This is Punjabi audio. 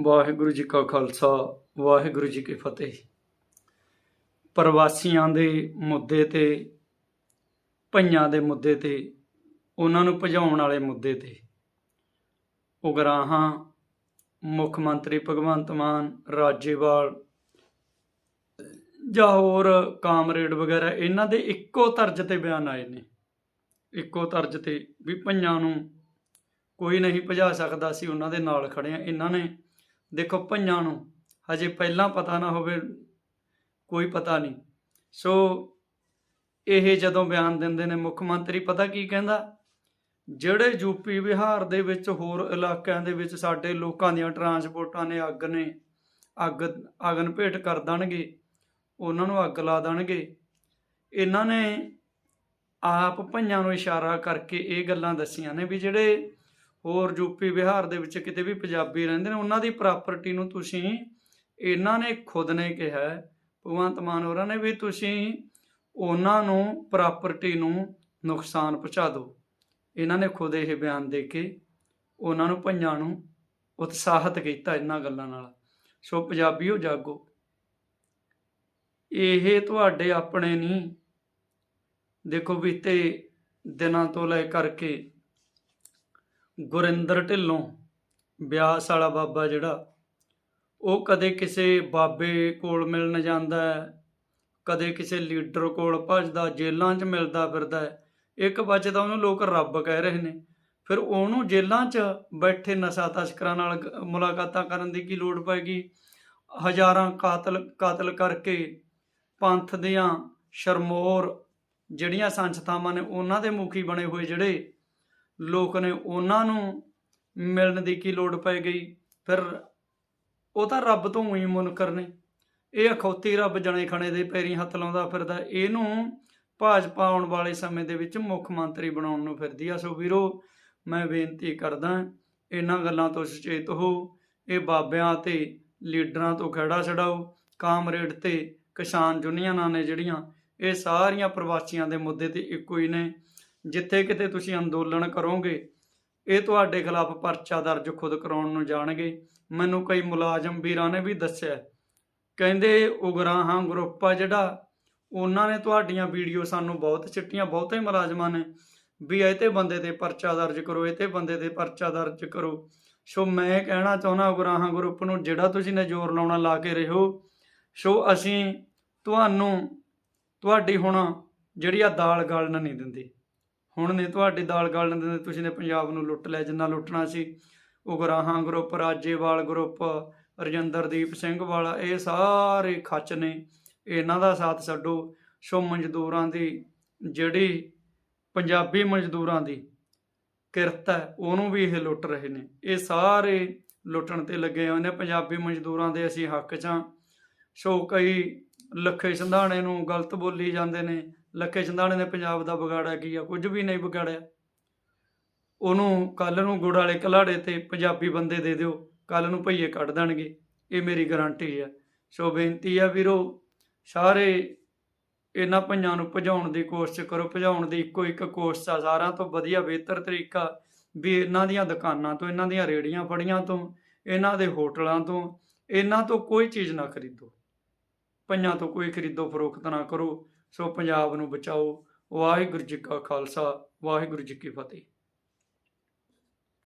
ਵਾਹਿਗੁਰੂ ਜੀ ਕਾ ਖਾਲਸਾ, ਵਾਹਿਗੁਰੂ ਜੀ ਕੀ ਫਤਿਹ। ਪ੍ਰਵਾਸੀਆਂ ਦੇ ਮੁੱਦੇ ਤੇ, ਭਈਆਂ ਦੇ ਮੁੱਦੇ ਤੇ, ਉਹਨਾਂ ਨੂੰ ਭਜਾਉਣ ਵਾਲੇ ਮੁੱਦੇ ਤੇ। ਉਗਰਾਹਾਂ, ਮੁੱਖ ਮੰਤਰੀ ਭਗਵੰਤ ਮਾਨ, ਰਾਜੇਵਾਲ, ਜਾਂ ਹੋਰ ਕਾਮਰੇਡ ਵਗੈਰਾ, ਇਹਨਾਂ ਦੇ ਇੱਕੋ ਤਰਜ਼ ਤੇ ਬਿਆਨ ਆਏ ਨੇ। ਇੱਕੋ ਤਰਜ਼ ਤੇ ਵੀ ਭਈਆਂ ਨੂੰ ਕੋਈ ਨਹੀਂ ਭਜਾ ਸਕਦਾ ਸੀ, ਉਹਨਾਂ ਦੇ ਨਾਲ ਖੜੇ ਆ। ਇਹਨਾਂ ਨੇ ਦੇਖੋ ਭਈਆਂ ਨੂੰ ਹਜੇ ਪਹਿਲਾਂ ਪਤਾ ਨਾ ਹੋਵੇ, ਕੋਈ ਪਤਾ ਨਹੀਂ। ਸੋ ਇਹ ਜਦੋਂ ਬਿਆਨ ਦਿੰਦੇ ਨੇ, ਮੁੱਖ ਮੰਤਰੀ ਪਤਾ ਕੀ ਕਹਿੰਦਾ? ਜਿਹੜੇ ਯੂਪੀ ਬਿਹਾਰ ਦੇ ਵਿੱਚ ਹੋਰ ਇਲਾਕਿਆਂ ਦੇ ਵਿੱਚ ਸਾਡੇ ਲੋਕਾਂ ਦੀਆਂ ਟਰਾਂਸਪੋਰਟਾਂ ਨੇ ਅੱਗ ਨੇ, ਅੱਗ, ਅਗਨ ਭੇਟ ਕਰ ਦੇਣਗੇ, ਉਹਨਾਂ ਨੂੰ ਅੱਗ ਲਾ ਦੇਣਗੇ। ਇਹਨਾਂ ਨੇ ਆਪ ਭਈਆਂ ਨੂੰ ਇਸ਼ਾਰਾ ਕਰਕੇ ਇਹ ਗੱਲਾਂ ਦੱਸੀਆਂ ਨੇ ਵੀ ਜਿਹੜੇ ਹੋਰ ਯੂਪੀ ਬਿਹਾਰ ਦੇ ਵਿੱਚ ਕਿਤੇ ਵੀ ਪੰਜਾਬੀ ਰਹਿੰਦੇ ਨੇ ਉਹਨਾਂ ਦੀ ਪ੍ਰਾਪਰਟੀ ਨੂੰ ਤੁਸੀਂ ਇਹਨਾਂ ਨੇ ਖੁਦ ਨੇ ਕਿਹਾ ਹੈ, ਭਗਵੰਤ ਮਾਨ ਹੋਰਾਂ ਨੇ ਵੀ ਤੁਸੀਂ ਉਹਨਾਂ ਨੂੰ ਪ੍ਰਾਪਰਟੀ ਨੂੰ ਨੁਕਸਾਨ ਪਹੁੰਚਾ ਦਿਓ। ਇਹਨਾਂ ਨੇ ਖੁਦ ਇਹ ਬਿਆਨ ਦੇ ਕੇ ਉਹਨਾਂ ਨੂੰ ਭਈਆਂ ਨੂੰ ਉਤਸ਼ਾਹਿਤ ਕੀਤਾ ਇਹਨਾਂ ਗੱਲਾਂ ਨਾਲ। ਸੋ ਪੰਜਾਬੀਓ ਜਾਗੋ ਇਹ ਤੁਹਾਡੇ ਆਪਣੇ ਨਹੀਂ ਦੇਖੋ ਬੀਤੇ ਦਿਨਾਂ ਤੋਂ ਲੈ ਕਰਕੇ ਗੁਰਿੰਦਰ ਢਿੱਲੋਂ, ਬਿਆਸ ਵਾਲਾ ਬਾਬਾ ਜਿਹੜਾ, ਉਹ ਕਦੇ ਕਿਸੇ ਬਾਬੇ ਕੋਲ ਮਿਲਣ ਜਾਂਦਾ ਹੈ, ਕਦੇ ਕਿਸੇ ਲੀਡਰ ਕੋਲ ਭੱਜਦਾ, ਜੇਲ੍ਹਾਂ 'ਚ ਮਿਲਦਾ ਫਿਰਦਾ ਹੈ। ਇੱਕ ਤਾਂ ਉਹਨੂੰ ਲੋਕ ਰੱਬ ਕਹਿ ਰਹੇ ਨੇ। ਫਿਰ ਉਹਨੂੰ ਜੇਲ੍ਹਾਂ 'ਚ ਬੈਠੇ ਨਸ਼ਾ ਤਸਕਰਾਂ ਨਾਲ ਗ- ਮੁਲਾਕਾਤਾਂ ਕਰਨ ਦੀ ਕੀ ਲੋੜ ਪੈਗੀ ਹਜ਼ਾਰਾਂ ਕਾਤਲ ਕਾਤਲ ਕਰਕੇ ਪੰਥ ਦੀਆਂ ਸ਼ਰਮੋਰ ਜਿਹੜੀਆਂ ਸੰਸਥਾਵਾਂ ਨੇ, ਉਹਨਾਂ ਦੇ ਮੁਖੀ ਬਣੇ ਹੋਏ ਜਿਹੜੇ ਲੋਕ ਨੇ ਉਹਨਾਂ ਨੂੰ ਮਿਲਣ ਦੀ ਕੀ ਲੋੜ ਪੈ ਗਈ? ਫਿਰ ਉਹ ਤਾਂ ਰੱਬ ਤੋਂ ਹੀ ਮੁਨਕਰ ਨੇ। ਇਹ ਅਖੌਤੀ ਰੱਬ ਜਣੇ ਖਣੇ ਦੇ ਪੈਰੀ ਹੱਥ ਲਾਉਂਦਾ ਫਿਰਦਾ, ਇਹਨੂੰ ਭਾਜਪਾ ਆਉਣ ਵਾਲੇ ਸਮੇਂ ਦੇ ਵਿੱਚ ਮੁੱਖ ਮੰਤਰੀ ਬਣਾਉਣ ਨੂੰ ਫਿਰਦੀ ਆ। ਸੋ ਵੀਰੋ, ਮੈਂ ਬੇਨਤੀ ਕਰਦਾ, ਇਹਨਾਂ ਗੱਲਾਂ ਤੋਂ ਸੁਚੇਤ ਹੋ, ਇਹ ਬਾਬਿਆਂ ਤੇ ਲੀਡਰਾਂ ਤੋਂ ਖੜਾ ਛਡਾਓ, ਕਾਮਰੇਡ ਤੇ ਕਿਸਾਨ ਯੂਨੀਅਨਾਂ ਨੇ ਜਿਹੜੀਆਂ, ਇਹ ਸਾਰੀਆਂ ਪ੍ਰਵਾਸੀਆਂ ਦੇ ਮੁੱਦੇ ਤੇ ਇੱਕੋ ਹੀ ਨੇ। ਜਿੱਥੇ ਕਿਤੇ ਤੁਸੀਂ ਅੰਦੋਲਨ ਕਰੋਗੇ, ਇਹ ਤੁਹਾਡੇ ਖਿਲਾਫ ਪਰਚਾ ਦਰਜ ਖੁਦ ਕਰਾਉਣ ਨੂੰ ਜਾਣਗੇ। ਮੈਨੂੰ ਕਈ ਮੁਲਾਜ਼ਮ ਵੀਰਾਂ ਨੇ ਵੀ ਦੱਸਿਆ, ਕਹਿੰਦੇ ਉਗਰਾਹਾਂ ਗਰੁੱਪ ਆ ਜਿਹੜਾ, ਉਹਨਾਂ ਨੇ ਤੁਹਾਡੀਆਂ ਵੀਡੀਓ ਸਾਨੂੰ ਬਹੁਤ ਚਿੱਟੀਆਂ, ਬਹੁਤੇ ਮੁਲਾਜ਼ਮਾਂ ਨੇ, ਵੀ ਇਹ ਤੇ ਬੰਦੇ ਤੇ ਪਰਚਾ ਦਰਜ ਕਰੋ, ਇਹ ਤੇ ਬੰਦੇ ਤੇ ਪਰਚਾ ਦਰਜ ਕਰੋ। ਸੋ ਮੈਂ ਕਹਿਣਾ ਚਾਹੁੰਦਾ ਉਗਰਾਹਾਂ ਗਰੁੱਪ ਨੂੰ, ਜਿਹੜਾ ਤੁਸੀਂ ਨੇ ਜ਼ੋਰ ਲਾਉਣਾ ਲਾ ਕੇ ਰਹੋ ਸੋ ਅਸੀਂ ਤੁਹਾਨੂੰ, ਤੁਹਾਡੀ ਹੁਣ ਜਿਹੜੀ ਆ ਦਾਲ ਗਾਲਣ ਨਹੀਂ ਦਿੰਦੀ। ਹੁਣ ਨੇ ਤੁਹਾਡੀ ਦਾਲ ਗਾਲਣ ਦਿੰਦੇ, ਤੁਸੀਂ ਨੇ ਪੰਜਾਬ ਨੂੰ ਲੁੱਟ ਲਿਆ, ਜਿੰਨਾ ਲੁੱਟਣਾ ਸੀ। ਉਗਰਾਹਾਂ ਗਰੁੱਪ, ਰਾਜੇਵਾਲ ਗਰੁੱਪ, ਰਜਿੰਦਰਦੀਪ ਸਿੰਘ ਵਾਲਾ, ਇਹ ਸਾਰੇ ਖੱਚ ਨੇ। ਇਹਨਾਂ ਦਾ ਸਾਥ ਛੱਡੋ। ਸੋ ਮਜ਼ਦੂਰਾਂ ਦੀ ਜਿਹੜੀ ਪੰਜਾਬੀ ਮਜ਼ਦੂਰਾਂ ਦੀ ਕਿਰਤ ਹੈ, ਉਹਨੂੰ ਵੀ ਇਹ ਲੁੱਟ ਰਹੇ ਨੇ। ਇਹ ਸਾਰੇ ਲੁੱਟਣ ਤੇ ਲੱਗੇ ਹੋਏ ਨੇ। ਪੰਜਾਬੀ ਮਜ਼ਦੂਰਾਂ ਦੇ ਅਸੀਂ ਹੱਕ 'ਚ ਹਾਂ। ਸੋ ਕਈ ਲੱਖੇ ਸੰਧਾਣੇ ਨੂੰ ਗਲਤ ਬੋਲੀ ਜਾਂਦੇ ਨੇ। ਲੱਖੇ ਚੰਦਾਣੇ ਨੇ ਪੰਜਾਬ ਦਾ ਵਿਗਾੜਿਆ ਕੀ ਆ? ਕੁਝ ਵੀ ਨਹੀਂ ਵਿਗਾੜਿਆ। ਉਹਨੂੰ ਕੱਲ ਨੂੰ ਗੁੜ ਵਾਲੇ ਕਲਾੜੇ ਤੇ ਪੰਜਾਬੀ ਬੰਦੇ ਦੇ ਦਿਓ। ਕੱਲ ਨੂੰ ਭਈਏ ਕੱਢ ਦੇਣਗੇ। ਇਹ ਮੇਰੀ ਗਾਰੰਟੀ ਹੈ ਸੋ ਬੇਨਤੀ ਆ ਵੀਰੋ, ਸਾਰੇ ਇਹਨਾਂ ਭਈਆਂ ਨੂੰ ਭਜਾਉਣ ਦੀ ਕੋਸ਼ਿਸ਼ ਕਰੋ। ਭਜਾਉਣ ਦੀ ਇੱਕੋ ਇੱਕ ਕੋਸ਼ਿਸ਼ ਆ। ਸਾਰਿਆਂ ਤੋਂ ਵਧੀਆ, ਬਿਹਤਰ ਤਰੀਕਾ ਵੀ ਇਹਨਾਂ ਦੀਆਂ ਦੁਕਾਨਾਂ ਤੋਂ, ਇਹਨਾਂ ਦੀਆਂ ਰੇੜੀਆਂ ਫੜੀਆਂ ਤੋਂ, ਇਹਨਾਂ ਦੇ ਹੋਟਲਾਂ ਤੋਂ, ਇਹਨਾਂ ਤੋਂ ਕੋਈ ਚੀਜ਼ ਨਾ ਖਰੀਦੋ। ਭਈਆਂ ਤੋਂ ਕੋਈ ਖਰੀਦੋ, ਫਰੋਖਤ ਨਾ ਕਰੋ। ਸੋ ਪੰਜਾਬ ਨੂੰ ਬਚਾਓ। ਵਾਹਿਗੁਰੂ ਜੀ ਕਾ ਖਾਲਸਾ ਵਾਹਿਗੁਰੂ ਜੀ ਕੀ ਫਤਿਹ।